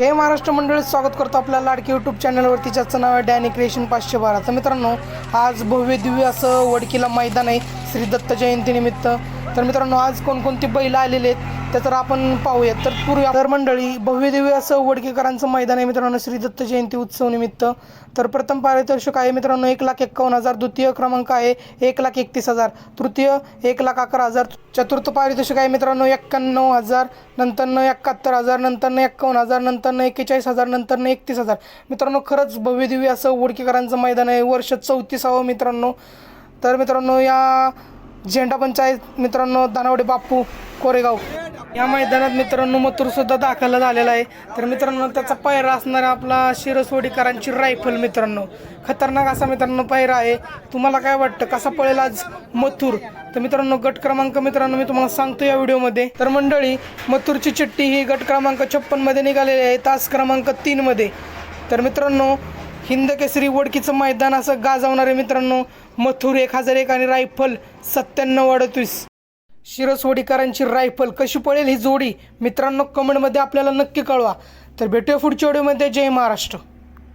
जय महाराष्ट्र मंडळी स्वागत करतो आपल्या लाडकी यूट्यूब चॅनलवरती ज्याचं नाव आहे डॅनी क्रिएशन पाचशे बारा. तर मित्रांनो आज भव्य दिव्य असं वडकीला मैदान आहे. श्री दत्त जयंतीनिमित्त तर मित्रांनो आज कोणकोणती बैल आलेले आहेत? ते तर आपण पाहूयात. तर पूर्वी तर मंडळी भव्यदिव्य असं वडकेकरांचं मैदान आहे मित्रांनो श्री दत्त जयंती उत्सव निमित्त. तर प्रथम पारितोषिक आहे मित्रांनो एक लाख एक्कावन्न हजार. द्वितीय क्रमांक आहे एक लाख एकतीस हजार. तृतीय एक लाख अकरा हजार. चतुर्थ पारितोषिक आहे मित्रांनो एक्क्याण्णव हजार. नंतरनं एकाहत्तर हजार. नंतरनं एक्कावन्न हजार. नंतरनं एक्केचाळीस हजार. नंतरनं एकतीस हजार. मित्रांनो खरंच भव्यदिव्य असं वडकेकरांचं मैदान आहे. वर्ष चौतीसावं मित्रांनो. तर मित्रांनो या झेंडा पंचायत मित्रांनो दानावडे बापू कोरेगाव. या मैदानात मित्रांनो मथुर सुद्धा दाखल झालेला आहे. तर मित्रांनो त्याचा पायरा असणारा आपला शिरसोडीकरांची रायफल मित्रांनो. खतरनाक असा मित्रांनो पायरा आहे. तुम्हाला काय वाटतं? कसा पळेल आज मथुर? तर मित्रांनो गट क्रमांक मित्रांनो मी तुम्हाला सांगतो या व्हिडिओमध्ये. तर मंडळी मथुरची चिठ्ठी ही गट क्रमांक छप्पनमध्ये निघालेली आहे तास क्रमांक तीन मध्ये तर मित्रांनो हिंद केसरी वडकीचं मैदान असं गाजवणारे मित्रांनो मथुर एक हजार एक आणि रायफल सत्त्याण्णव अडतीस. शिरसवडीकरांची रायफल कशी पळेल ही जोडी मित्रांनो कमेंटमध्ये आपल्याला नक्की कळवा. तर भेटूया पुढच्या व्हिडिओमध्ये जय महाराष्ट्र.